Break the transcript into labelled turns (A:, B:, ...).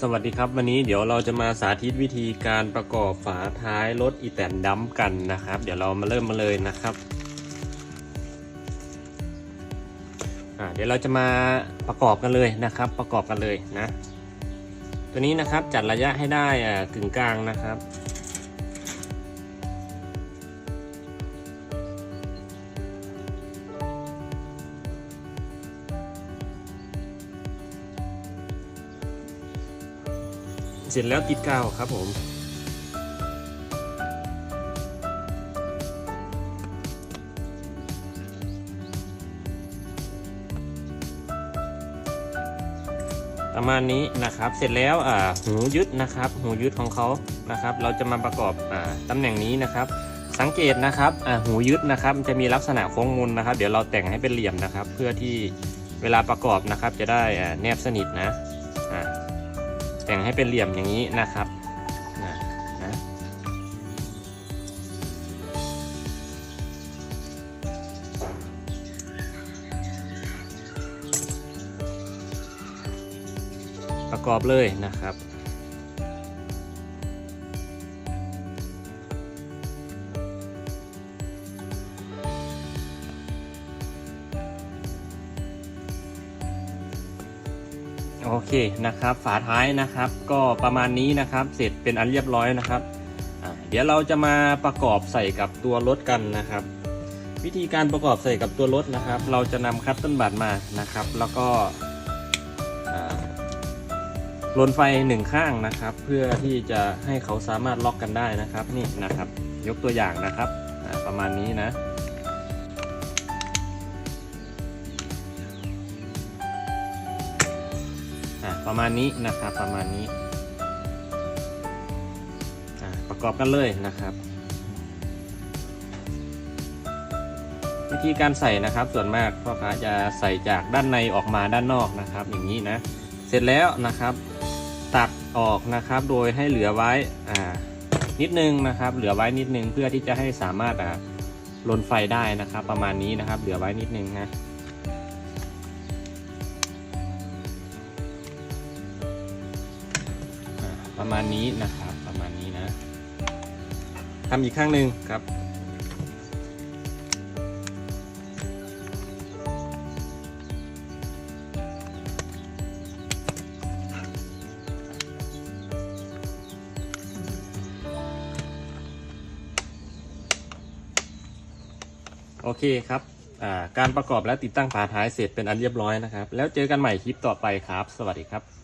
A: สวัสดีครับวันนี้เดี๋ยวเราจะมาสาธิตวิธีการประกอบฝาท้ายรถอีแตนดัมกันนะครับ เดี๋ยวเรามาเริ่มมาเลยนะครับเดี๋ยวเราจะมาประกอบกันเลยนะครับ ประกอบกันเลยนะ ตัวนี้นะครับจัดระยะให้ได้กึ่งกลางนะครับ เสร็จแล้วติดกาวครับผมประมาณนี้นะครับ เสร็จแล้วหูยึดนะครับ หูยึดของเขานะครับ เราจะมาประกอบอตำแหน่งนี้นะครับ สังเกตนะครับหูยึดนะครับ จะมีลักษณะโค้งมุนนะครับ เดี๋ยวเราแต่งให้เป็นเหลี่ยมนะครับ เพื่อที่เวลาประกอบนะครับ จะได้แนบสนิทนะ แต่งให้เป็นเหลี่ยมอย่างนี้นะครับนะนะประกอบเลยนะครับ โอเคนะครับ ฝาท้ายนะครับ ก็ประมาณนี้นะครับ เสร็จเป็นอันเรียบร้อยนะครับ เดี๋ยวเราจะมาประกอบใส่กับตัวรถกันนะครับ วิธีการประกอบใส่กับตัวรถนะครับ เราจะนำคัตเติ้ลบัตมานะครับ แล้วก็ลนไฟหนึ่งข้างนะครับ เพื่อที่จะให้เขาสามารถล็อกกันได้นะครับนี่นะครับ ยกตัวอย่างนะครับประมาณนี้นะ ประมาณนี้นะครับประมาณนี้อะประกอบกันเลยนะครับ วิธีการใส่นะครับส่วนมากพ่อค้าจะใส่จากด้านในออกมาด้านนอกนะครับ อย่างนี้นะ เสร็จแล้วนะครับ ตัดออกนะครับโดยให้เหลือไว้อ่านิดนึงนะครับ เหลือไว้นิดนึงเพื่อที่จะให้สามารถอ่าลนไฟได้นะครับ ประมาณนี้นะครับ เหลือไว้นิดนึงนะ ประมาณนี้นะครับ ประมาณนี้นะทำอีกข้างหนึ่งครับโอเคครับ การประกอบและติดตั้งฝาท้ายเสร็จเป็นอันเรียบร้อยนะครับ แล้วเจอกันใหม่คลิปต่อไปครับ สวัสดีครับ